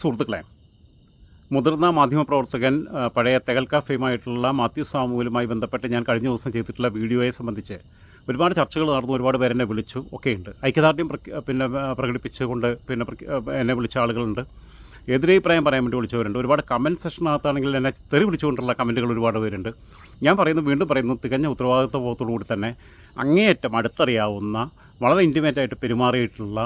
സുഹൃത്തുക്കളെ മുതിർന്ന മാധ്യമപ്രവർത്തകൻ പഴയ തെകൽക്ക ഫെയിമായിട്ടുള്ള മാത്യു സാമുവിലുമായി ബന്ധപ്പെട്ട് ഞാൻ കഴിഞ്ഞ ദിവസം ചെയ്തിട്ടുള്ള വീഡിയോയെ സംബന്ധിച്ച് ഒരുപാട് ചർച്ചകൾ നടന്നു ഒരുപാട് പേരെന്നെ വിളിച്ചു ഒക്കെയുണ്ട്. ഐക്യദാർഢ്യം പിന്നെ പ്രകടിപ്പിച്ചുകൊണ്ട് പിന്നെ എന്നെ വിളിച്ച ആളുകളുണ്ട്. എതിരഭിപ്രായം പറയാൻ വേണ്ടി വിളിച്ചവരുണ്ട്. ഒരുപാട് കമന്റ് സെഷനകത്താണെങ്കിൽ എന്നെ തെറി വിളിച്ചുകൊണ്ടുള്ള കമന്റുകൾ ഒരുപാട് പേരുണ്ട്. ഞാൻ പറയുന്നു വീണ്ടും പറയുന്നു തികഞ്ഞ ഉത്തരവാദിത്വ ബോധത്തോടു കൂടി തന്നെ അങ്ങേയറ്റം അടുത്തറിയാവുന്ന വളരെ ഇന്റിമേറ്റായിട്ട് പെരുമാറിയിട്ടുള്ള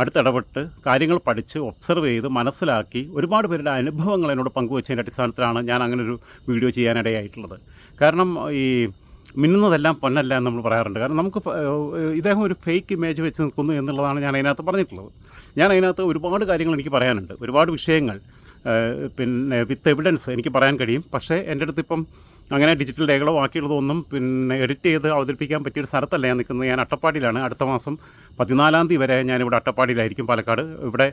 അടുത്തിടപെട്ട് കാര്യങ്ങൾ പഠിച്ച് ഒബ്സർവ് ചെയ്ത് മനസ്സിലാക്കി ഒരുപാട് പേരുടെ അനുഭവങ്ങൾ എന്നോട് പങ്കുവച്ചതിന്റെ അടിസ്ഥാനത്തിലാണ് ഞാൻ അങ്ങനെ ഒരു വീഡിയോ ചെയ്യാനിടയായിട്ടുള്ളത്. കാരണം ഈ മിന്നുന്നതെല്ലാം പൊന്നല്ല എന്ന് നമ്മൾ പറയാറുണ്ട്. കാരണം നമുക്ക് ഇദ്ദേഹം ഒരു ഫേക്ക് ഇമേജ് വെച്ച് നിൽക്കുന്നു എന്നുള്ളതാണ് ഞാൻ അതിനകത്ത് പറഞ്ഞിട്ടുള്ളത്. ഞാൻ അതിനകത്ത് ഒരുപാട് കാര്യങ്ങൾ എനിക്ക് പറയാനുണ്ട്. ഒരുപാട് വിഷയങ്ങൾ പിന്നെ വിത്ത് എവിഡൻസ് എനിക്ക് പറയാൻ കഴിയും. പക്ഷേ എന്റെ അടുത്ത് ഇപ്പം അങ്ങനെ ഡിജിറ്റൽ രേഖകളോ ബാക്കിയുള്ളതോ ഒന്നും പിന്നെ എഡിറ്റ് ചെയ്ത് അവതരിപ്പിക്കാൻ പറ്റിയൊരു സ്ഥലത്തല്ല ഞാൻ നിൽക്കുന്നത്. ഞാൻ അട്ടപ്പാടിയിലാണ്. അടുത്ത മാസം പതിനാലാം തീയതി വരെ ഞാനിവിടെ അട്ടപ്പാടിയിലായിരിക്കും പാലക്കാട്. ഇവിടെ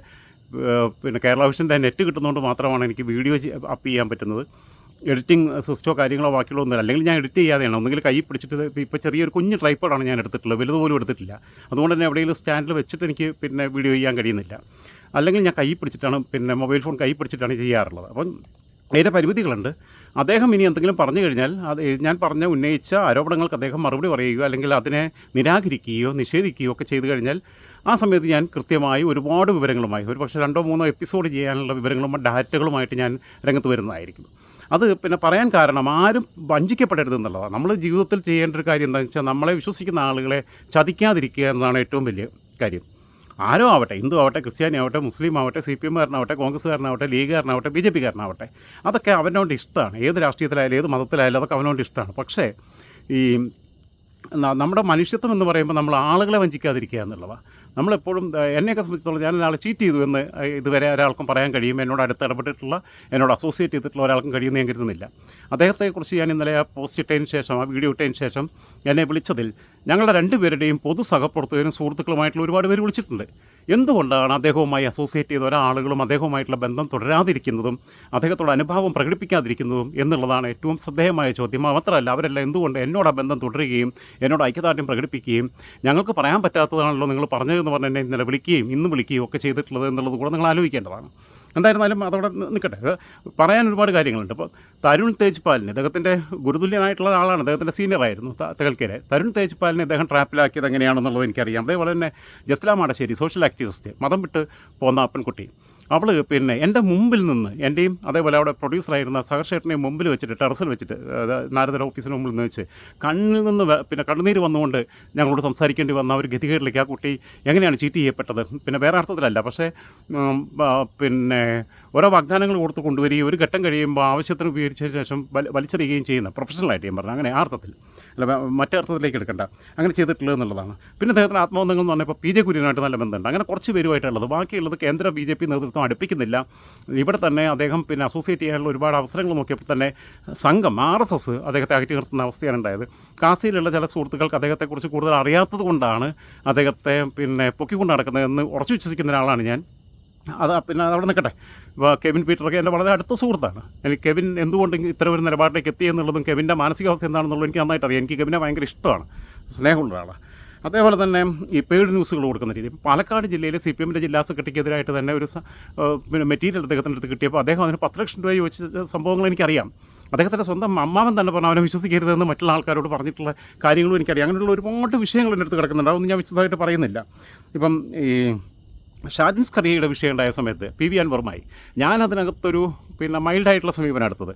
പിന്നെ കേരള വിഷന്റെ നെറ്റ് കിട്ടുന്നതുകൊണ്ട് മാത്രമാണ് എനിക്ക് വീഡിയോ അപ്പ് ചെയ്യാൻ പറ്റുന്നത്. എഡിറ്റിംഗ് സിസ്റ്റോ കാര്യങ്ങളോ ബാക്കിയുള്ള ഒന്നുമില്ല. അല്ലെങ്കിൽ ഞാൻ എഡിറ്റ് ചെയ്യാതെയാണ്. ഒന്നുകിൽ കൈ പിടിച്ചിട്ട് ഇപ്പോൾ ചെറിയൊരു കുഞ്ഞ് ട്രൈപ്പോഡാണ് ഞാൻ എടുത്തിട്ടുള്ളത്. വലുത് പോലും എടുത്തിട്ടില്ല. അതുകൊണ്ട് തന്നെ എവിടെയെങ്കിലും സ്റ്റാൻഡിൽ വെച്ചിട്ട് എനിക്ക് പിന്നെ വീഡിയോ ചെയ്യാൻ കഴിയുന്നില്ല. അല്ലെങ്കിൽ ഞാൻ കൈ പിടിച്ചിട്ടാണ് പിന്നെ മൊബൈൽ ഫോൺ കൈ പിടിച്ചിട്ടാണ് ചെയ്യാറുള്ളത്. അപ്പം അതിന്റെ പരിമിതികളുണ്ട്. അദ്ദേഹം ഇനി എന്തെങ്കിലും പറഞ്ഞു കഴിഞ്ഞാൽ അത് ഞാൻ പറഞ്ഞ ഉന്നയിച്ച ആരോപണങ്ങൾക്ക് അദ്ദേഹം മറുപടി പറയുകയോ അല്ലെങ്കിൽ അതിനെ നിരാകരിക്കുകയോ നിഷേധിക്കുകയോ ഒക്കെ ചെയ്തു കഴിഞ്ഞാൽ ആ സമയത്ത് ഞാൻ കൃത്യമായി ഒരുപാട് വിവരങ്ങളുമായി ഒരു പക്ഷേ രണ്ടോ മൂന്നോ എപ്പിസോഡ് ചെയ്യാനുള്ള വിവരങ്ങളും ഡാറ്റകളുമായിട്ട് ഞാൻ രംഗത്ത് വരുന്നതായിരിക്കും അത് പിന്നെ പറയാൻ കാരണം ആരും വഞ്ചിക്കപ്പെടരുത് എന്നുള്ളതാണ്. നമ്മൾ ജീവിതത്തിൽ ചെയ്യേണ്ട ഒരു കാര്യം എന്താണെന്ന് വെച്ചാൽ നമ്മളെ വിശ്വസിക്കുന്ന ആളുകളെ ചതിക്കാതിരിക്കുക എന്നതാണ് ഏറ്റവും വലിയ കാര്യം. ആരോ ആവട്ടെ ഹിന്ദു ആവട്ടെ ക്രിസ്ത്യാനി ആവട്ടെ മുസ്ലിം ആവട്ടെ സി പി എമ്മുകാരനാവട്ടെ കോൺഗ്രസ്സുകാരനാവട്ടെ ലീഗുകാരനാവട്ടെ ബി ജെ പിക്കാരനാവട്ടെ അതൊക്കെ അവനോട് ഇഷ്ടമാണ് ഏത് രാഷ്ട്രീയത്തിലായാലും ഏത് മതത്തിലായാലും അതൊക്കെ അവനോട് ഇഷ്ടമാണ് പക്ഷേ ഈ നമ്മുടെ മനുഷ്യത്വം എന്ന് പറയുമ്പോൾ നമ്മൾ ആളുകളെ വഞ്ചിക്കാതിരിക്കുക എന്നുള്ളതാണ് നമ്മളെപ്പോഴും എന്നെയൊക്കെ സംബന്ധിച്ചിടത്തോളം ഞാൻ ഒരാളെ ചീറ്റ് ചെയ്തു എന്ന് ഇതുവരെ ഒരാൾക്കും പറയാൻ കഴിയും. എന്നോട് അടുത്ത് ഇടപെട്ടിട്ടുള്ള എന്നോട് അസോസിയേറ്റ് ചെയ്തിട്ടുള്ള ഒരാൾക്കും കഴിയുമെന്ന് ഞാൻ കരുതുന്നില്ല. അദ്ദേഹത്തെക്കുറിച്ച് ഞാൻ ഇന്നലെ ആ പോസ്റ്റ് ഇട്ടതിന് ശേഷം ആ വീഡിയോ ഇട്ടതിന് ശേഷം എന്നെ വിളിച്ചതിൽ ഞങ്ങളുടെ രണ്ടുപേരുടെയും പൊതു സഹപ്രവർത്തകരും സുഹൃത്തുക്കളുമായിട്ടുള്ള ഒരുപാട് പേര് വിളിച്ചിട്ടുണ്ട്. എന്തുകൊണ്ടാണ് അദ്ദേഹവുമായി അസോസിയേറ്റ് ചെയ്ത ഒരാളുകളും അദ്ദേഹവുമായിട്ടുള്ള ബന്ധം തുടരാതിരിക്കുന്നതും അദ്ദേഹത്തോട് അനുഭാവം പ്രകടിപ്പിക്കാതിരിക്കുന്നതും എന്നുള്ളതാണ് ഏറ്റവും ശ്രദ്ധേയമായ ചോദ്യം. മാത്രമല്ല അവരെല്ലാം എന്തുകൊണ്ട് എന്നോട് ആ ബന്ധം തുടരുകയും എന്നോട് ഐക്യദാർഢ്യം പ്രകടിപ്പിക്കുകയും ഞങ്ങൾക്ക് പറയാൻ പറ്റാത്തതാണല്ലോ നിങ്ങൾ പറഞ്ഞതെന്ന് പറഞ്ഞ് എന്നെ ഇന്നലെ വിളിക്കുകയും ഇന്ന് വിളിക്കുകയും ഒക്കെ ചെയ്തിട്ടുള്ളത് എന്നുള്ളത് കൂടെ നിങ്ങൾ ആലോചിക്കേണ്ടതാണ്. എന്തായിരുന്നാലും അതവിടെ നിൽക്കട്ടെ പറയാൻ ഒരുപാട് കാര്യങ്ങളുണ്ട്. അപ്പോൾ തരുൺ തേജ്പാലിന് അദ്ദേഹത്തിന്റെ ഗുരുതുല്യനായിട്ടുള്ള ആളാണ് അദ്ദേഹത്തിന്റെ സീനിയറായിരുന്നു തകൽക്കരെ തരുൺ തേജ്പാലിനെ അദ്ദേഹം ട്രാപ്പിലാക്കിയത് എങ്ങനെയാണെന്നുള്ളത് എനിക്കറിയാം. അതേപോലെ തന്നെ ജസ്ല മാടശ്ശേരി സോഷ്യൽ ആക്ടിവിസ്റ്റ് മതം വിട്ട് പോന്ന പെൺകുട്ടി. അവൾ പിന്നെ എന്റെ മുമ്പിൽ നിന്ന് എന്റെയും അതേപോലെ അവിടെ പ്രൊഡ്യൂസറായിരുന്ന സഹർഷേട്ടനെയും മുമ്പിൽ വെച്ചിട്ട് ടെറസിൽ വെച്ചിട്ട് നാരദ നാരദര ഓഫീസിന് മുമ്പിൽ നിന്ന് വെച്ച് കണ്ണിൽ നിന്ന് പിന്നെ കണ്ണുനീര് വന്നുകൊണ്ട് ഞങ്ങളോട് സംസാരിക്കേണ്ടി വന്ന ഒരു ഗതികേടിലേക്ക് ആ കുട്ടി എങ്ങനെയാണ് ചീറ്റ് ചെയ്യപ്പെട്ടത്? പിന്നെ വേറെ അർത്ഥത്തിലല്ല. പക്ഷേ പിന്നെ ഓരോ വാഗ്ദാനങ്ങൾ കൊടുത്ത് കൊണ്ടുവരികയും ഒരു ഘട്ടം കഴിയുമ്പോൾ ആവശ്യത്തിന് ഉപയോഗിച്ചതിന് ശേഷം വലി- വലിച്ചെറിയുകയും ചെയ്യുന്ന പ്രൊഫഷണലായിട്ട് ഞാൻ പറഞ്ഞു. അങ്ങനെ ആ അർത്ഥത്തിൽ അല്ല മറ്റേ അർത്ഥത്തിലേക്ക് എടുക്കണ്ട. അങ്ങനെ ചെയ്തിട്ടുള്ളത് എന്നുള്ളതാണ്. പിന്നെ അദ്ദേഹത്തിന് ആത്മബന്ധങ്ങൾ എന്ന് പറഞ്ഞപ്പോൾ പി ജെ കുര്യനായിട്ട് നല്ല ബന്ധമുണ്ട്. അങ്ങനെ കുറച്ച് പേരുമായിട്ടുള്ളത് ബാക്കിയുള്ളത് കേന്ദ്ര ബി ജെ പി നേതൃത്വം അടുപ്പിക്കുന്നില്ല. ഇവിടെ തന്നെ അദ്ദേഹം പിന്നെ അസോസിയേറ്റ് ചെയ്യാനുള്ള ഒരുപാട് അവസരങ്ങൾ നോക്കിയപ്പോൾ തന്നെ സംഘം ആർ എസ് എസ് അദ്ദേഹത്തെ അകറ്റി നിർത്തുന്ന അവസ്ഥയാണ് ഉണ്ടായത്. കാസിയിലുള്ള ചില സുഹൃത്തുക്കൾക്ക് അദ്ദേഹത്തെക്കുറിച്ച് കൂടുതൽ അറിയാത്തത് കൊണ്ടാണ് അദ്ദേഹത്തെ പിന്നെ പൊക്കിക്കൊണ്ട് നടക്കുന്നതെന്ന് ഉറച്ചു വിശ്വസിക്കുന്ന ഒരാളാണ് ഞാൻ. അത് പിന്നെ അവിടെ നിൽക്കട്ടെ. ഇപ്പോൾ കെവിൻ പീറ്ററൊക്കെ എന്റെ വളരെ അടുത്ത സുഹൃത്താണ്. എനിക്ക് കെവിൻ എന്തുകൊണ്ട് ഇത്ര ഒരു നിലപാടിലേക്ക് എത്തി എന്നുള്ളതും കെവിന്റെ മാനസികാവസ്ഥ എന്താണെന്നുള്ളത് എനിക്ക് നന്നായിട്ട് അറിയാം എനിക്ക് കെവിനെ ഭയങ്കര ഇഷ്ടമാണ്. സ്നേഹമുള്ള ആളാണ് അതേപോലെ തന്നെ ഈ പെയ്ഡ് ന്യൂസുകൾ കൊടുക്കുന്ന രീതി. പാലക്കാട് ജില്ലയിലെ സി പി എമ്മിന്റെ ജില്ലാ സെക്രട്ടറിക്കെതിരായിട്ട് തന്നെ ഒരു പിന്നെ മെറ്റീരിയൽ അദ്ദേഹത്തിന്റെ അടുത്ത് കിട്ടിയപ്പോൾ അദ്ദേഹം അതിന് പത്ത് ലക്ഷം രൂപ ചോദിച്ച സംഭവങ്ങൾ എനിക്കറിയാം. അദ്ദേഹത്തിന്റെ സ്വന്തം അമ്മാവൻ തന്നെ പറഞ്ഞു അവനെ വിശ്വസിക്കരുതെന്ന് മറ്റുള്ള ആൾക്കാരോട് പറഞ്ഞിട്ടുള്ള കാര്യങ്ങളും എനിക്കറിയാം. അങ്ങനെയുള്ള ഒരുപാട് വിഷയങ്ങൾ എന്റെ അടുത്ത് കിടക്കുന്നുണ്ട്. അതൊന്നും ഞാൻ വിശദമായിട്ട് പറയുന്നില്ല. ഇപ്പം ഈ ഷാജിൻസ് കറിയയുടെ വിഷയം ഉണ്ടായ സമയത്ത് പി വി അൻവറുമായി ഞാൻ അതിനകത്തൊരു പിന്നെ മൈൽഡായിട്ടുള്ള സമീപനം എടുത്തത്.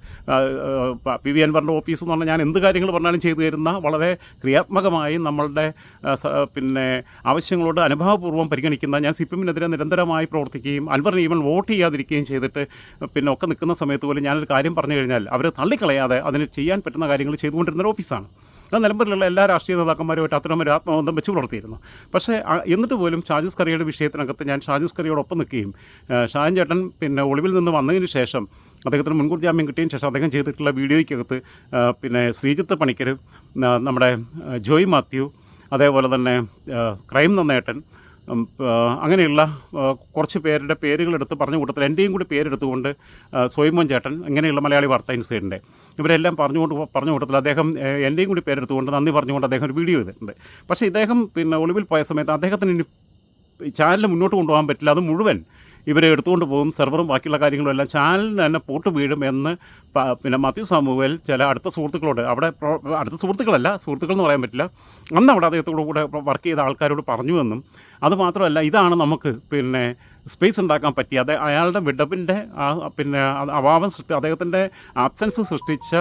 പി വി അൻവറിന്റെ ഓഫീസ് എന്ന് പറഞ്ഞാൽ ഞാൻ എന്ത് കാര്യങ്ങൾ പറഞ്ഞാലും ചെയ്തു തരുന്ന വളരെ ക്രിയാത്മകമായി നമ്മളുടെ പിന്നെ ആവശ്യങ്ങളോട് അനുഭാവപൂർവം പരിഗണിക്കുന്ന ഞാൻ സി പി എമ്മിനെതിരെ നിരന്തരമായി പ്രവർത്തിക്കുകയും അൻവറിന് ഈവൻ വോട്ട് ചെയ്യാതിരിക്കുകയും ചെയ്തിട്ട് പിന്നെ ഒക്കെ നിൽക്കുന്ന സമയത്ത് പോലും ഞാനൊരു കാര്യം പറഞ്ഞു കഴിഞ്ഞാൽ അവർ തള്ളിക്കളയാതെ അതിന് ചെയ്യാൻ പറ്റുന്ന കാര്യങ്ങൾ ചെയ്തുകൊണ്ടിരുന്ന ഒരു ഓഫീസാണ്. നിലമ്പൂരിലുള്ള എല്ലാ രാഷ്ട്രീയ നേതാക്കന്മാരുമായിട്ട് ഒരു ആത്മബന്ധം വെച്ച് പുലർത്തിയിരുന്നു. പക്ഷേ എന്നിട്ട് പോലും ഷാജിസ് കറിയുടെ വിഷയത്തിനകത്ത് ഞാൻ ഷാജിസ് കറിയോടൊപ്പം നിൽക്കുകയും ഷാജൻ ചേട്ടൻ പിന്നെ ഒളിവിൽ നിന്ന് വന്നതിന് ശേഷം അദ്ദേഹത്തിന് മുൻകൂർ ജാമ്യം കിട്ടിയതിന് ശേഷം അദ്ദേഹം ചെയ്തിട്ടുള്ള വീഡിയോയ്ക്കകത്ത് പിന്നെ ശ്രീജിത്ത് പണിക്കർ നമ്മുടെ ജോയ് മാത്യു അതേപോലെ തന്നെ ക്രൈം നന്നേട്ടൻ അങ്ങനെയുള്ള കുറച്ച് പേരുടെ പേരുകളെടുത്ത് പറഞ്ഞു കൂട്ടത്തിൽ എന്റെയും കൂടി പേരെടുത്തുകൊണ്ട് സ്വയംമോൻ ചേട്ടൻ ഇങ്ങനെയുള്ള മലയാളി വാർത്താ ഇൻസൈഡിന്റെ ഇവരെല്ലാം പറഞ്ഞുകൊണ്ട് പറഞ്ഞു കൂട്ടത്തിൽ അദ്ദേഹം എന്റെയും കൂടി പേരെടുത്തുകൊണ്ട് നന്ദി പറഞ്ഞുകൊണ്ട് അദ്ദേഹം ഒരു വീഡിയോ ചെയ്തിട്ടുണ്ട് പക്ഷേ ഇദ്ദേഹം പിന്നെ ഒളിവിൽ പോയ സമയത്ത് അദ്ദേഹത്തിന് ഇനി ചാനൽ മുന്നോട്ട് കൊണ്ടുപോകാൻ പറ്റില്ല. അത് മുഴുവൻ ഇവരെ എടുത്തുകൊണ്ട് പോകും സെർവറും ബാക്കിയുള്ള കാര്യങ്ങളും എല്ലാം ചാനലിന് തന്നെ പോട്ട് വീഴും എന്ന് പിന്നെ മത്യു സാമുവൽ ചില അടുത്ത സുഹൃത്തുക്കളോട് അവിടെ അടുത്ത സുഹൃത്തുക്കളല്ല സുഹൃത്തുക്കൾ എന്ന് പറയാൻ പറ്റില്ല. അന്ന് അവിടെ അദ്ദേഹത്തോടു കൂടെ വർക്ക് ചെയ്ത ആൾക്കാരോട് പറഞ്ഞു എന്നും അത് മാത്രമല്ല ഇതാണ് നമുക്ക് പിന്നെ സ്പേസ് ഉണ്ടാക്കാൻ പറ്റിയ അത് അയാളുടെ വിടവിന്റെ ആ പിന്നെ അഭാവം സൃഷ്ടി അദ്ദേഹത്തിന്റെ ആബ്സെൻസ് സൃഷ്ടിച്ച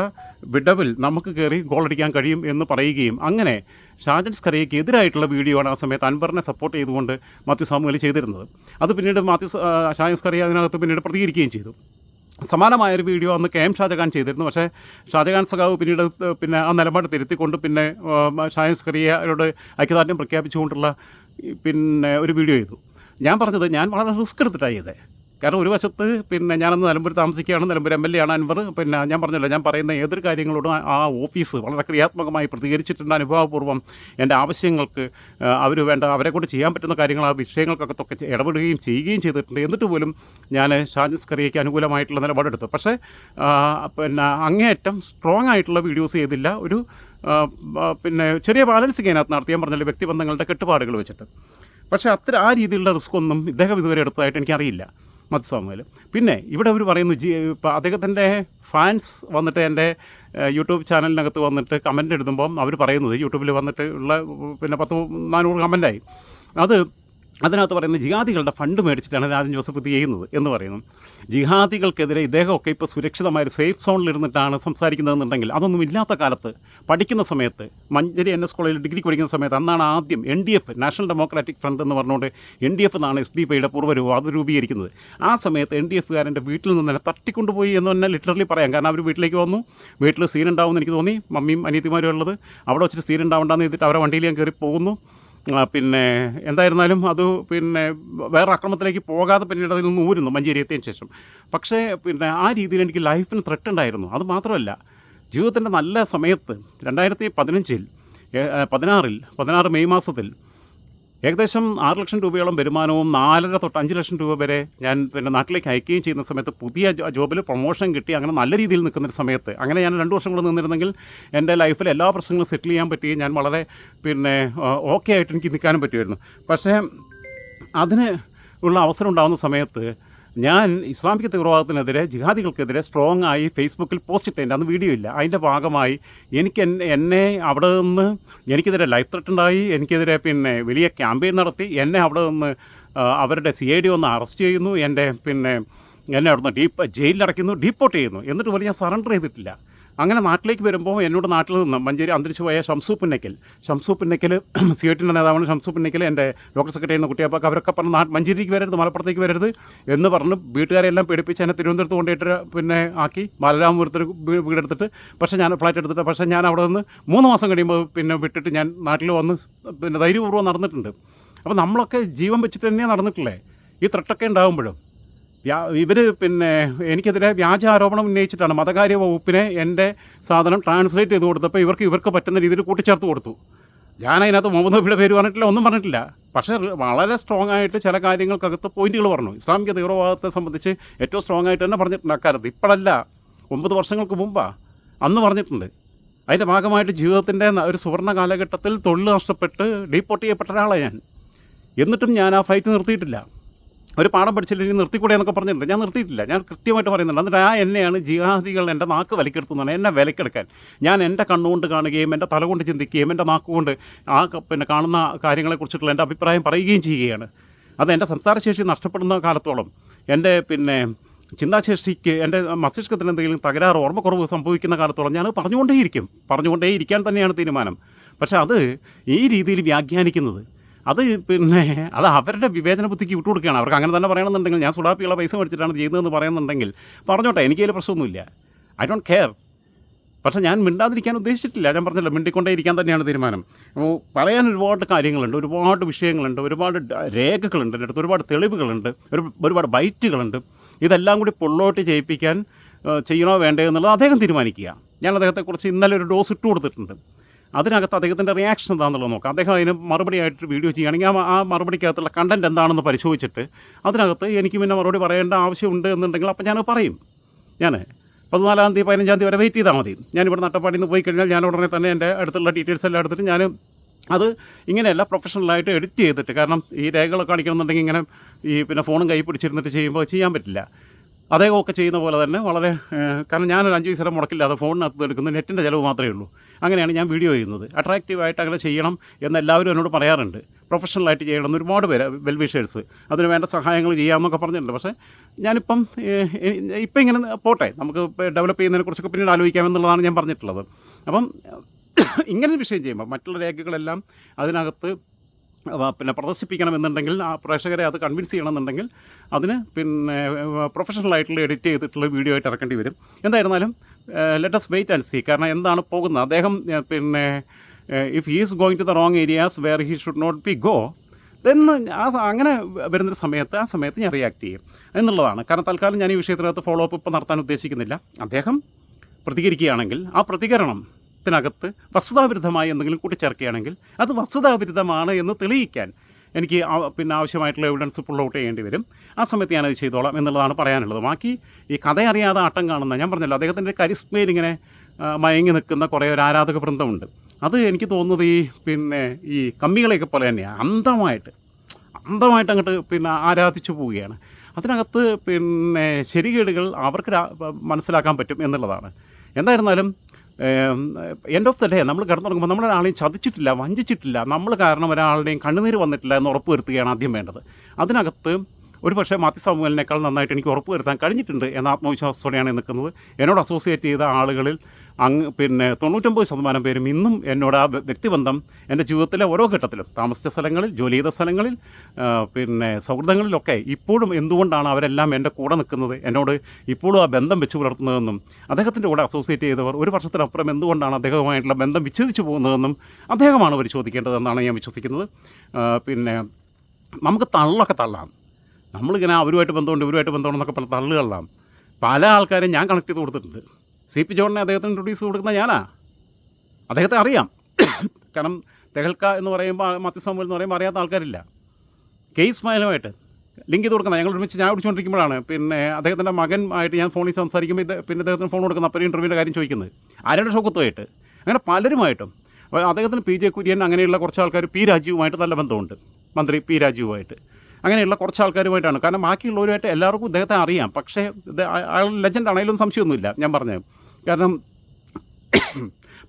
വിടവിൽ നമുക്ക് കയറി ഗോൾ അടിക്കാൻ കഴിയും എന്ന് പറയുകയും അങ്ങനെ ഷാജൻ സ്കറിയയ്ക്ക് എതിരായിട്ടുള്ള വീഡിയോ ആണ് ആ സമയത്ത് അൻബറിനെ സപ്പോർട്ട് ചെയ്തുകൊണ്ട് മാത്യു സാമുവൽ ചെയ്തിരുന്നത്. അത് പിന്നീട് മാത്യു ഷാജൻ സ്കറിയ അതിനകത്ത് പിന്നീട് പ്രതികരിക്കുകയും ചെയ്തു. സമാനമായൊരു വീഡിയോ അന്ന് കെ എം ഷാജഹാൻ ചെയ്തിരുന്നു പക്ഷേ ഷാജഹാൻ സഖാവ് പിന്നീട് പിന്നെ ആ നിലപാട് തിരുത്തിക്കൊണ്ട് പിന്നെ ഷാജൻ സ്കറിയയോട് ഐക്യദാർഢ്യം പ്രഖ്യാപിച്ചുകൊണ്ടുള്ള പിന്നെ ഒരു വീഡിയോ ചെയ്തു. ഞാൻ പറഞ്ഞത് ഞാൻ വളരെ റിസ്ക് എടുത്തിട്ടാണ് ചെയ്തത് കാരണം ഒരു വശത്ത് പിന്നെ ഞാനന്ന് നിലമ്പൂർ താമസിക്കുകയാണ് നിലമ്പൂർ എം എൽ എ ആണ് അൻവർ. പിന്നെ ഞാൻ പറഞ്ഞല്ലോ ഞാൻ പറയുന്ന ഏതൊരു കാര്യങ്ങളോടും ആ- ഓഫീസ് വളരെ ക്രിയാത്മകമായി പ്രതികരിച്ചിട്ടുണ്ട് അനുഭവപൂർവം എന്റെ ആവശ്യങ്ങൾക്ക് അവർ വേണ്ട അവരെ കൊണ്ട് ചെയ്യാൻ പറ്റുന്ന കാര്യങ്ങൾ ആ വിഷയങ്ങൾക്കൊക്കെ ഇടപെടുകയും ചെയ്യുകയും ചെയ്തിട്ടുണ്ട്. എന്നിട്ട് പോലും ഞാൻ ഷാജൻസ് കറിയയ്ക്ക് അനുകൂലമായിട്ടുള്ള നിലപാടെടുത്തു. പക്ഷേ പിന്നെ അങ്ങേയറ്റം സ്ട്രോങ് ആയിട്ടുള്ള വീഡിയോസ് ചെയ്തില്ല. ഒരു പിന്നെ ചെറിയ ബാലൻസിങ് അതിനകത്ത് നടത്തി. ഞാൻ പറഞ്ഞില്ല വ്യക്തിബന്ധങ്ങളുടെ കെട്ടുപാടുകൾ വെച്ചിട്ട്. പക്ഷേ അത്ര ആ രീതിയിലുള്ള റിസ്ക് ഒന്നും ഇദ്ദേഹം ഇതുവരെ എടുത്തതായിട്ട് എനിക്കറിയില്ല മത് സാമുവൽ പിന്നെ ഇവിടെ അവർ പറയുന്നു ജി ഇപ്പം അദ്ദേഹത്തിന്റെ ഫാൻസ് വന്നിട്ട് എന്റെ യൂട്യൂബ് ചാനലിനകത്ത് വന്നിട്ട് കമന്റ് എഴുതുമ്പം അവർ പറയുന്നത് യൂട്യൂബിൽ വന്നിട്ട് ഉള്ള പിന്നെ പത്ത് നാനൂറ് കമന്റായി അത് അതിനകത്ത് പറയുന്നത് ജിഹാദികളുടെ ഫണ്ട് മേടിച്ചിട്ടാണ് രാജൻ ജോസഫ് ഇത് ചെയ്യുന്നത് എന്ന് പറയുന്നു. ജിഹാദികൾക്കെതിരെ ഇദ്ദേഹമൊക്കെ ഇപ്പോൾ സുരക്ഷിതമായ സേഫ് സോണിലിരുന്നിട്ടാണ് സംസാരിക്കുന്നതെന്നുണ്ടെങ്കിൽ അതൊന്നും ഇല്ലാത്ത കാലത്ത് പഠിക്കുന്ന സമയത്ത് മഞ്ചേരി എൻ എസ് കോളേജിൽ ഡിഗ്രി പഠിക്കുന്ന സമയത്ത് അന്നാണ് ആദ്യം N D F national democratic front എന്ന് പറഞ്ഞുകൊണ്ട് എൻ ഡി എഫ് എന്നാണ് എസ് ഡി പിയുടെ പൂർവരൂപം അത് രൂപീകരിക്കുന്നത്. ആ സമയത്ത് എൻ ഡി എഫുകാരന്റെ വീട്ടിൽ നിന്ന് തന്നെ തട്ടിക്കൊണ്ടുപോയി എന്ന് തന്നെ ലിറ്ററലി പറയാം. കാരണം അവർ വീട്ടിലേക്ക് വന്നു. വീട്ടിൽ സീൻ ഉണ്ടാവുമെന്ന് എനിക്ക് തോന്നി. മമ്മിയും അനിയത്തിമാരും ഉള്ളത് അവിടെ വെച്ചിട്ട് സീൻ ഉണ്ടാവണ്ടെന്ന് ചെയ്തിട്ട് അവരെ വണ്ടിയിൽ ഞാൻ കയറി പോകുന്നു. പിന്നെ എന്തായിരുന്നാലും അത് പിന്നെ വേറെ അക്രമത്തിലേക്ക് പോകാതെ പിന്നീട് അതിൽ നിന്ന് ഊരുന്നു മഞ്ചേരി എത്തിയതിന് ശേഷം. പക്ഷേ പിന്നെ ആ രീതിയിൽ എനിക്ക് ലൈഫിന് ത്രെട്ട് ഉണ്ടായിരുന്നു. അത് മാത്രമല്ല ജീവിതത്തിന്റെ നല്ല സമയത്ത് രണ്ടായിരത്തി പതിനഞ്ചിൽ പതിനാറിൽ പതിനാറ് മെയ് മാസത്തിൽ ഏകദേശം ആറ് ലക്ഷം രൂപയോളം വരുമാനവും നാലര തൊട്ട് അഞ്ച് ലക്ഷം രൂപ വരെ ഞാൻ പിന്നെ നാട്ടിലേക്ക് അയക്കുകയും ചെയ്യുന്ന സമയത്ത് പുതിയ ജോബിൽ പ്രൊമോഷൻ കിട്ടി. അങ്ങനെ നല്ല രീതിയിൽ നിൽക്കുന്ന ഒരു സമയത്ത്. അങ്ങനെ ഞാൻ രണ്ട് വർഷം കൂടെ നിന്നിരുന്നെങ്കിൽ എന്റെ ലൈഫിൽ എല്ലാ പ്രശ്നങ്ങളും സെറ്റിൽ ചെയ്യാൻ പറ്റുകയും ഞാൻ വളരെ പിന്നെ ഓക്കെ ആയിട്ട് എനിക്ക് നിൽക്കാനും പറ്റുമായിരുന്നു. പക്ഷേ അതിന് ഉള്ള അവസരം ഉണ്ടാകുന്ന സമയത്ത് ഞാൻ ഇസ്ലാമിക തീവ്രവാദത്തിനെതിരെ ജിഹാദികൾക്കെതിരെ സ്ട്രോങ് ആയി ഫേസ്ബുക്കിൽ പോസ്റ്റ് ഇട്ടതിന്റെ അന്ന് വീഡിയോ ഇല്ല. അതിന്റെ ഭാഗമായി എനിക്ക് എന്നെ അവിടെ നിന്ന് എനിക്കെതിരെ ലൈഫ് ത്രെട്ടുണ്ടായി എനിക്കെതിരെ പിന്നെ വലിയ ക്യാമ്പയിൻ നടത്തി. എന്നെ അവിടെ നിന്ന് അവരുടെ സി ഐ ഡി ഒന്ന് അറസ്റ്റ് ചെയ്യുന്നു. എന്റെ പിന്നെ എന്നെ അവിടെ നിന്ന് ഡീപ്പ് ജയിലിലടയ്ക്കുന്നു ഡീപ്പോർട്ട് ചെയ്യുന്നു. എന്നിട്ട് പോലും ഞാൻ സറണ്ടർ ചെയ്തിട്ടില്ല. അങ്ങനെ നാട്ടിലേക്ക് വരുമ്പോൾ എന്നോട് നാട്ടിൽ നിന്ന് മഞ്ചേരി അന്തരിച്ചു പോയ ഷംസു പുന്നയ്ക്കൽ. ഷംസു പുന്നയ്ക്കൽ സി എട്ടിന്റെ നേതാവാണ് ഷംസു പുന്നയ്ക്കൽ. എന്റെ ലോക്കൽ സെക്രട്ടറി എന്ന കുട്ടിയപ്പോൾ അവരൊക്കെ പറഞ്ഞ് നാ മഞ്ചേരിക്ക് വരരുത് മലപ്പുറത്തേക്ക് വരരുത് എന്ന് പറഞ്ഞ് വീട്ടുകാരെല്ലാം പേടിപ്പിച്ച് എന്നെ തിരുവനന്തപുരത്ത് കൊണ്ടുപോയിട്ട് പിന്നെ ആക്കി. ബാലരാമപുരത്ത് വീടെടുത്തിട്ട്. പക്ഷേ ഞാൻ ഫ്ലാറ്റ് എടുത്തിട്ട് പക്ഷേ ഞാൻ അവിടെ നിന്ന് മൂന്ന് മാസം കഴിയുമ്പോൾ പിന്നെ വിട്ടിട്ട് ഞാൻ നാട്ടിൽ വന്ന് പിന്നെ ധൈര്യപൂർവം നടന്നിട്ടുണ്ട്. അപ്പോൾ നമ്മളൊക്കെ ജീവൻ വെച്ചിട്ട് തന്നെയാണ് നടന്നിട്ടില്ലേ ഈ ത്രട്ടൊക്കെ ഉണ്ടാകുമ്പോഴും ഇവർ പിന്നെ എനിക്കെതിരെ വ്യാജ ആരോപണം ഉന്നയിച്ചിട്ടാണ് മതകാര്യ വകുപ്പിനെ എന്റെ സാധനം ട്രാൻസ്ലേറ്റ് ചെയ്ത് കൊടുത്തപ്പോൾ ഇവർക്ക് ഇവർക്ക് പറ്റുന്ന രീതിയിൽ കൂട്ടിച്ചേർത്ത് കൊടുത്തു. ഞാൻ അതിനകത്ത് മുഹമ്മദ് നബിയുടെ പേര് പറഞ്ഞിട്ടില്ല ഒന്നും പറഞ്ഞിട്ടില്ല. പക്ഷേ വളരെ സ്ട്രോങ് ആയിട്ട് ചില കാര്യങ്ങൾക്കകത്ത് പോയിന്റുകൾ പറഞ്ഞു. ഇസ്ലാമിക തീവ്രവാദത്തെ സംബന്ധിച്ച് ഏറ്റവും സ്ട്രോങ് ആയിട്ട് തന്നെ പറഞ്ഞിട്ടുണ്ട് അക്കാലത്ത് ഇപ്പോഴല്ല ഒമ്പത് വർഷങ്ങൾക്ക് മുമ്പാ അന്ന് പറഞ്ഞിട്ടുണ്ട്. അതിന്റെ ഭാഗമായിട്ട് ജീവിതത്തിന്റെ ഒരു സുവർണ കാലഘട്ടത്തിൽ തൊഴിൽ നഷ്ടപ്പെട്ട് ഡീപ്പോർട്ട് ചെയ്യപ്പെട്ട ഒരാളാണ് ഞാൻ. എന്നിട്ടും ഞാൻ ആ ഫൈറ്റ് നിർത്തിയിട്ടില്ല. ഒരു പാഠം പഠിച്ചില്ലെങ്കിൽ നിർത്തിക്കൂടെ എന്നൊക്കെ പറഞ്ഞിട്ടുണ്ട്. ഞാൻ നിർത്തിയിട്ടില്ല. ഞാൻ കൃത്യമായിട്ട് പറയുന്നുണ്ട്. എന്നിട്ട് ആ എന്നെയാണ് ജിഹാദികൾ എന്റെ നാക്ക് വിലക്കെടുത്തുന്നതാണ് എന്നെ വിലക്കെടുക്കാൻ. ഞാൻ എന്റെ കണ്ണുകൊണ്ട് കാണുകയും എന്റെ തലകൊണ്ട് ചിന്തിക്കുകയും എന്റെ നാക്കുകൊണ്ട് ആ പിന്നെ കാണുന്ന കാര്യങ്ങളെക്കുറിച്ചിട്ടുള്ള എന്റെ അഭിപ്രായം പറയുകയും ചെയ്യുകയാണ്. അത് എന്റെ സംസാരശേഷി നഷ്ടപ്പെടുന്ന കാലത്തോളം എന്റെ പിന്നെ ചിന്താശേഷിക്ക് എന്റെ മസ്തിഷ്കത്തിന് എന്തെങ്കിലും തകരാറ് ഓർമ്മക്കുറവ് സംഭവിക്കുന്ന കാലത്തോളം ഞാൻ പറഞ്ഞുകൊണ്ടേയിരിക്കും. പറഞ്ഞുകൊണ്ടേ ഇരിക്കാൻ തന്നെയാണ് തീരുമാനം. പക്ഷേ അത് ഈ രീതിയിൽ വ്യാഖ്യാനിക്കുന്നത് അത് പിന്നെ അത് അവരുടെ വിവേചന ബുദ്ധിക്ക് വിട്ടുകൊടുക്കുകയാണ് അവർക്ക് അങ്ങനെ തന്നെ പറയണമെന്നുണ്ടെങ്കിൽ ഞാൻ സുഡാപ്പിയുള്ള പൈസ മേടിച്ചിട്ടാണ് ചെയ്യുന്നതെന്ന് പറയുന്നുണ്ടെങ്കിൽ പറഞ്ഞോട്ടെ എനിക്ക് അതിൽ പ്രശ്നമൊന്നുമില്ല. ഐ ഡോണ്ട് കെയർ പക്ഷേ ഞാൻ മിണ്ടാതിരിക്കാൻ ഉദ്ദേശിച്ചിട്ടില്ല. ഞാൻ പറഞ്ഞല്ലോ മിണ്ടിക്കൊണ്ടേ ഇരിക്കാൻ തന്നെയാണ് തീരുമാനം. പറയാൻ ഒരുപാട് കാര്യങ്ങളുണ്ട് ഒരുപാട് വിഷയങ്ങളുണ്ട് ഒരുപാട് രേഖകളുണ്ട് എന്റെ അടുത്ത് ഒരുപാട് തെളിവുകളുണ്ട് ഒരു ഒരുപാട് ബൈറ്റുകളുണ്ട്. ഇതെല്ലാം കൂടി പൊള്ളോട്ട് ചെയ്യിപ്പിക്കാൻ ചെയ്യണോ വേണ്ടേ എന്നുള്ളത് അദ്ദേഹം തീരുമാനിക്കുക. ഞാൻ അദ്ദേഹത്തെക്കുറിച്ച് ഇന്നലെ ഒരു ഡോസ് ഇട്ട് കൊടുത്തിട്ടുണ്ട്. അതിനകത്ത് അദ്ദേഹത്തിന്റെ റിയാക്ഷൻ എന്താണെന്നുള്ളത് നോക്കാം. അദ്ദേഹം അതിന് മറുപടി ആയിട്ട് വീഡിയോ ചെയ്യുകയാണെങ്കിൽ ആ മറുപടിക്കകത്തുള്ള കണ്ടന്റ് എന്താണെന്ന് പരിശോധിച്ചിട്ട് അതിനകത്ത് എനിക്ക് പിന്നെ മറുപടി പറയേണ്ട ആവശ്യമുണ്ട് എന്നുണ്ടെങ്കിൽ അപ്പം ഞാൻ പറയും. ഞാൻ പതിനാലാം തീയതി പതിനഞ്ചാം തീയതി വരെ വെയിറ്റ് ചെയ്താൽ മതി. ഞാനിവിടെ നട്ടപ്പാടിയിൽ നിന്ന് പോയി കഴിഞ്ഞാൽ ഞാൻ ഉടനെ തന്നെ എന്റെ അടുത്തുള്ള ഡീറ്റെയിൽസ് എല്ലാം എടുത്തിട്ട് ഞാൻ അത് ഇങ്ങനെയല്ല പ്രൊഫഷണലായിട്ട് എഡിറ്റ് ചെയ്തിട്ട് കാരണം ഈ രേഖകളൊക്കെ കാണിക്കണമെന്നുണ്ടെങ്കിൽ ഇങ്ങനെ ഈ പിന്നെ ഫോണും കൈ പിടിച്ചിരുന്നിട്ട് ചെയ്യുമ്പോൾ ചെയ്യാൻ പറ്റില്ല. അദ്ദേഹമൊക്കെ ചെയ്യുന്ന പോലെ തന്നെ വളരെ കാരണം ഞാനൊരു അഞ്ച് പൈസ മുടക്കില്ലാതെ ഫോണിനകത്ത് എടുക്കുന്നത് നെറ്റിന്റെ ചിലവ് മാത്രമേ ഉള്ളൂ. അങ്ങനെയാണ് ഞാൻ വീഡിയോ ചെയ്യുന്നത്. അട്രാക്റ്റീവായിട്ട് അങ്ങനെ ചെയ്യണം എന്ന് എല്ലാവരും എന്നോട് പറയാറുണ്ട്. പ്രൊഫഷണലായിട്ട് ചെയ്യണം എന്ന് ഒരുപാട് പേര് വെൽവിഷേഴ്സ് അതിന് വേണ്ട സഹായങ്ങൾ ചെയ്യാമെന്നൊക്കെ പറഞ്ഞിട്ടുണ്ട്. പക്ഷേ ഞാനിപ്പം ഇപ്പം ഇങ്ങനെ പോട്ടെ നമുക്ക് ഡെവലപ്പ് ചെയ്യുന്നതിനെ കുറിച്ചൊക്കെ പിന്നീട് ആലോചിക്കാമെന്നുള്ളതാണ് ഞാൻ പറഞ്ഞിട്ടുള്ളത്. അപ്പം ഇങ്ങനെ ഒരു വിഷയം ചെയ്യുമ്പോൾ മറ്റുള്ള രേഖകളെല്ലാം അതിനകത്ത് പിന്നെ പ്രദർശിപ്പിക്കണമെന്നുണ്ടെങ്കിൽ ആ പ്രേക്ഷകരെ അത് കൺവിൻസ് ചെയ്യണമെന്നുണ്ടെങ്കിൽ അതിന് പിന്നെ പ്രൊഫഷണലായിട്ടുള്ള എഡിറ്റ് ചെയ്തിട്ടുള്ള വീഡിയോ ആയിട്ട് ഇറക്കേണ്ടി വരും. എന്തായിരുന്നാലും അസ് വെയിറ്റ് ആൻഡ് സീ കാരണം എന്താണ് പോകുന്നത്? അദ്ദേഹം പിന്നെ if he is going to the wrong areas where he should not be go then ആ അങ്ങനെ വരുന്നൊരു സമയത്ത് ആ സമയത്ത് ഞാൻ റിയാക്ട് ചെയ്യും. എന്നുള്ളതാണ്. കാരണം തൽക്കാലം ഞാൻ ഈ വിഷയത്തിനകത്ത് ഫോളോ അപ്പ് ഇപ്പോൾ നടത്താൻ ഉദ്ദേശിക്കുന്നില്ല. അദ്ദേഹം പ്രതികരിക്കുകയാണെങ്കിൽ ആ പ്രതികരണത്തിനകത്ത് വസ്തുതാവിരുദ്ധമായി എന്തെങ്കിലും കൂട്ടിച്ചേർക്കുകയാണെങ്കിൽ അത് വസ്തുതാവിരുദ്ധമാണ് എന്ന് തെളിയിക്കാൻ എനിക്ക് പിന്നെ ആവശ്യമായിട്ടുള്ള എവിഡൻസ് പുൾ ഔട്ട് ചെയ്യേണ്ടി വരും. ആ സമയത്ത് ഞാനത് ചെയ്തോളാം എന്നുള്ളതാണ് പറയാനുള്ളത്. ബാക്കി ഈ കഥ അറിയാതെ ആട്ടം കാണുന്ന ഞാൻ പറഞ്ഞല്ലോ അദ്ദേഹത്തിന്റെ കരിസ്മയിൽ ഇങ്ങനെ മയങ്ങി നിൽക്കുന്ന കുറേ ഒരു ആരാധക വൃന്ദമുണ്ട്. അത് എനിക്ക് തോന്നുന്നത് ഈ പിന്നെ ഈ കമ്മികളെയൊക്കെ പോലെ തന്നെയാണ് അന്ധമായിട്ട് അന്ധമായിട്ട് അങ്ങോട്ട് പിന്നെ ആരാധിച്ചു പോവുകയാണ്. അതിനകത്ത് പിന്നെ ശരികേടുകൾ അവർക്ക് മനസ്സിലാക്കാൻ പറ്റും എന്നുള്ളതാണ്. എന്തായിരുന്നാലും എൻഡ് ഓഫ് ദ ഡേ നമ്മൾ കിടന്നുറങ്ങുമ്പോൾ നമ്മൾ ഒരാളെയും ചതിച്ചിട്ടില്ല വഞ്ചിച്ചിട്ടില്ല. നമ്മൾ കാരണം ഒരാളുടെയും കണ്ണുനീര് വന്നിട്ടില്ല എന്ന് ഉറപ്പ് വരുത്തുകയാണ് ആദ്യം വേണ്ടത്. അതിനകത്ത് ഒരു പക്ഷേ മാത്യു സാമുവലിനേക്കാൾ നന്നായിട്ട് എനിക്ക് ഉറപ്പ് വരുത്താൻ കഴിഞ്ഞിട്ടുണ്ട് എന്ന ആത്മവിശ്വാസത്തോടെയാണ് നിൽക്കുന്നത്. എന്നോട് അസോസിയേറ്റ് ചെയ്ത ആളുകളിൽ അങ്ങ് പിന്നെ തൊണ്ണൂറ്റൊമ്പത് ശതമാനം പേരും ഇന്നും എന്നോട് ആ വ്യക്തിബന്ധം എന്റെ ജീവിതത്തിലെ ഓരോ ഘട്ടത്തിലും താമസിച്ച സ്ഥലങ്ങളിൽ ജോലി ചെയ്ത സ്ഥലങ്ങളിൽ പിന്നെ സൗഹൃദങ്ങളിലൊക്കെ ഇപ്പോഴും എന്തുകൊണ്ടാണ് അവരെല്ലാം എന്റെ കൂടെ നിൽക്കുന്നത് എന്നോട് ഇപ്പോഴും ആ ബന്ധം വെച്ച് പുലർത്തുന്നതെന്നും അദ്ദേഹത്തിന്റെ കൂടെ അസോസിയേറ്റ് ചെയ്തവർ ഒരു വർഷത്തിനപ്പുറം എന്തുകൊണ്ടാണ് അദ്ദേഹവുമായിട്ടുള്ള ബന്ധം വിച്ഛേദിച്ചു പോകുന്നതെന്നും അദ്ദേഹമാണ് പരിശോധിക്കേണ്ടതെന്നാണ് ഞാൻ വിശ്വസിക്കുന്നത്. പിന്നെ നമുക്ക് തള്ളൊക്കെ തള്ളാം. നമ്മളിങ്ങനെ അവരുമായിട്ട് ബന്ധമുണ്ട് ഇവരുമായിട്ട് ബന്ധമുണ്ടെന്നൊക്കെ പല തള്ളുകളാം. പല ആൾക്കാരും ഞാൻ കണക്ട് ചെയ്ത് കൊടുത്തിട്ടുണ്ട്. സി പി ജോണിനെ അദ്ദേഹത്തിന് ഇൻട്രൊഡ്യൂസ് കൊടുക്കുന്ന ഞാനാ. അദ്ദേഹത്തെ അറിയാം. കാരണം തെഹൽക്ക എന്ന് പറയുമ്പോൾ മത്യു സാമുവൽ എന്ന് പറയുമ്പോൾ അറിയാത്ത ആൾക്കാരില്ല. കേസ് ഇസ്മായിലുമായിട്ട് ലിങ്ക് ചെയ്ത് കൊടുക്കുന്നത് ഞങ്ങൾ ഒരുമിച്ച് ഞാൻ വിളിച്ചുകൊണ്ടിരിക്കുമ്പോഴാണ് പിന്നെ അദ്ദേഹത്തിന്റെ മകൻ ആയിട്ട് ഞാൻ ഫോണിൽ സംസാരിക്കുമ്പോൾ ഇത് പിന്നെ അദ്ദേഹത്തിന് ഫോൺ കൊടുക്കുന്ന. അപ്പോൾ ഇന്റർവ്യൂവിന്റെ കാര്യം ചോദിക്കുന്നത്. ആരുടെ ഷോക്കത്തുമായിട്ട് അങ്ങനെ പലരുമായിട്ടും. അപ്പോൾ അദ്ദേഹത്തിന് പി ജെ കുര്യൻ അങ്ങനെയുള്ള കുറച്ച് ആൾക്കാർ പി രാജീവുമായിട്ട് നല്ല ബന്ധമുണ്ട്. മന്ത്രി പി രാജീവുമായിട്ട്. അങ്ങനെയുള്ള കുറച്ച് ആൾക്കാരുമായിട്ടാണ്. കാരണം ബാക്കിയുള്ളവരുമായിട്ട് എല്ലാവർക്കും ഇദ്ദേഹത്തെ അറിയാം. പക്ഷേ അയാൾ ലെജൻഡ് ആണെങ്കിലും സംശയമൊന്നുമില്ല ഞാൻ പറഞ്ഞത്. കാരണം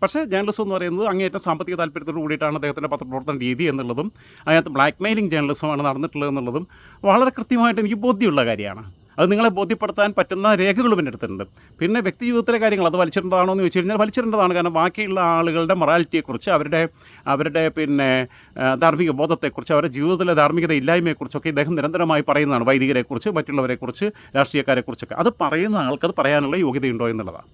പക്ഷേ ജേർണലിസം എന്ന് പറയുന്നത് അങ്ങേയറ്റം സാമ്പത്തിക താല്പര്യത്തോട് കൂടിയിട്ടാണ് അദ്ദേഹത്തിന്റെ പത്രപ്രവർത്തന രീതി എന്നുള്ളതും അതിനകത്ത് ബ്ലാക്ക് മെയിലിംഗ് ജേർണലിസമാണ് നടന്നിട്ടുള്ളത് എന്നുള്ളതും വളരെ കൃത്യമായിട്ട് എനിക്ക് ബോധ്യമുള്ള കാര്യമാണ്. അത് നിങ്ങളെ ബോധ്യപ്പെടുത്താൻ പറ്റുന്ന രേഖകളും എന്റെ അടുത്തുണ്ട് പിന്നെ വ്യക്തി ജീവിതത്തിലെ കാര്യങ്ങൾ അത് വലിച്ചിടേണ്ടതാണോ എന്ന് ചോദിച്ചു കഴിഞ്ഞാൽ വലിച്ചിടേണ്ടതാണ്. കാരണം ബാക്കിയുള്ള ആളുകളുടെ മൊറാലിറ്റിയെക്കുറിച്ച് അവരുടെ അവരുടെ പിന്നെ ധാർമ്മിക ബോധത്തെക്കുറിച്ച് അവരുടെ ജീവിതത്തിലെ ധാർമ്മികത ഇല്ലായ്മയെക്കുറിച്ചൊക്കെ ഇദ്ദേഹം നിരന്തരമായി പറയുന്നതാണ്. വൈദികരെക്കുറിച്ച് മറ്റുള്ളവരെക്കുറിച്ച് രാഷ്ട്രീയക്കാരെക്കുറിച്ചൊക്കെ. അത് പറയുന്ന ആൾക്കത് പറയാനുള്ള യോഗ്യതയുണ്ടോ എന്നുള്ളതാണ്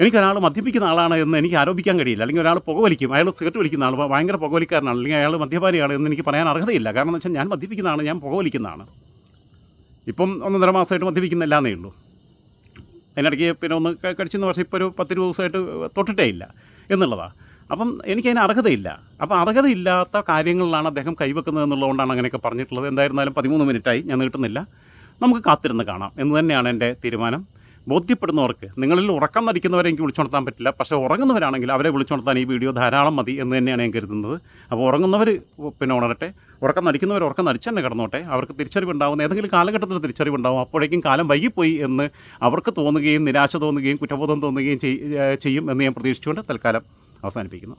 എനിക്കൊരാൾ മദ്യപിക്കുന്ന ആളാണ് എന്ന് എനിക്ക് ആരോപിക്കാൻ കഴിയില്ല. അല്ലെങ്കിൽ ഒരാൾ പുകവലിക്കും. അയാൾ സിഗരറ്റ് വലിക്കുന്ന ആൾ ഭയങ്കര പുകവലിക്കാരനാണ്. അല്ലെങ്കിൽ അയാൾ മദ്യപാനിയാണ് എന്ന് എനിക്ക് പറയാൻ അർഹതയില്ല. കാരണം എന്ന് വെച്ചാൽ ഞാൻ മദ്യപിക്കുന്നതാണ് ഞാൻ പുകവലിക്കുന്നതാണ് ഇപ്പം ഒന്നൊന്നര മാസമായിട്ട് മദ്യപിക്കുന്നില്ല എന്നേ ഉള്ളൂ. അതിനിടയ്ക്ക് പിന്നെ ഒന്ന് കഴിച്ചെന്ന് പക്ഷേ ഇപ്പോൾ ഒരു പത്തിരു ദിവസമായിട്ട് തൊട്ടിട്ടേ ഇല്ല എന്നുള്ളതാണ് അപ്പം എനിക്കതിന് അർഹതയില്ല. അപ്പം അർഹതയില്ലാത്ത കാര്യങ്ങളിലാണ് അദ്ദേഹം കൈവെക്കുന്നത് എന്നുള്ളതുകൊണ്ടാണ് അങ്ങനെയൊക്കെ പറഞ്ഞിട്ടുള്ളത്. എന്തായിരുന്നാലും പതിമൂന്ന് മിനിറ്റായി ഞാൻ നീട്ടുന്നില്ല. നമുക്ക് കാത്തിരുന്ന് കാണാം. എന്ന് തന്നെയാണ് എന്റെ തീരുമാനം. ബോധ്യപ്പെടുന്നവർക്ക് നിങ്ങളിൽ ഉറക്കം നടിക്കുന്നവരെ എനിക്ക് വിളിച്ചുണർത്താൻ പറ്റില്ല. പക്ഷേ ഉറങ്ങുന്നവരാണെങ്കിൽ അവരെ വിളിച്ചുണർത്താൻ ഈ വീഡിയോ ധാരാളം മതി എന്ന് തന്നെയാണ് ഞാൻ കരുതുന്നത്. അപ്പോൾ ഉറങ്ങുന്നവർ പിന്നെ ഉണരട്ടെ. ഉറക്കം നടിക്കുന്നവർ ഉറക്കം നടിച്ച് തന്നെ കിടന്നോട്ടെ. അവർക്ക് തിരിച്ചറിവുണ്ടാവുന്ന ഏതെങ്കിലും കാലഘട്ടത്തിൽ തിരിച്ചറിവുണ്ടാവും. അപ്പോഴേക്കും കാലം വൈകിപ്പോയി എന്ന് അവർക്ക് തോന്നുകയും നിരാശ തോന്നുകയും കുറ്റബോധം തോന്നുകയും ചെയ്യും എന്ന് ഞാൻ പ്രതീക്ഷിച്ചുകൊണ്ട് തൽക്കാലം അവസാനിപ്പിക്കുന്നു.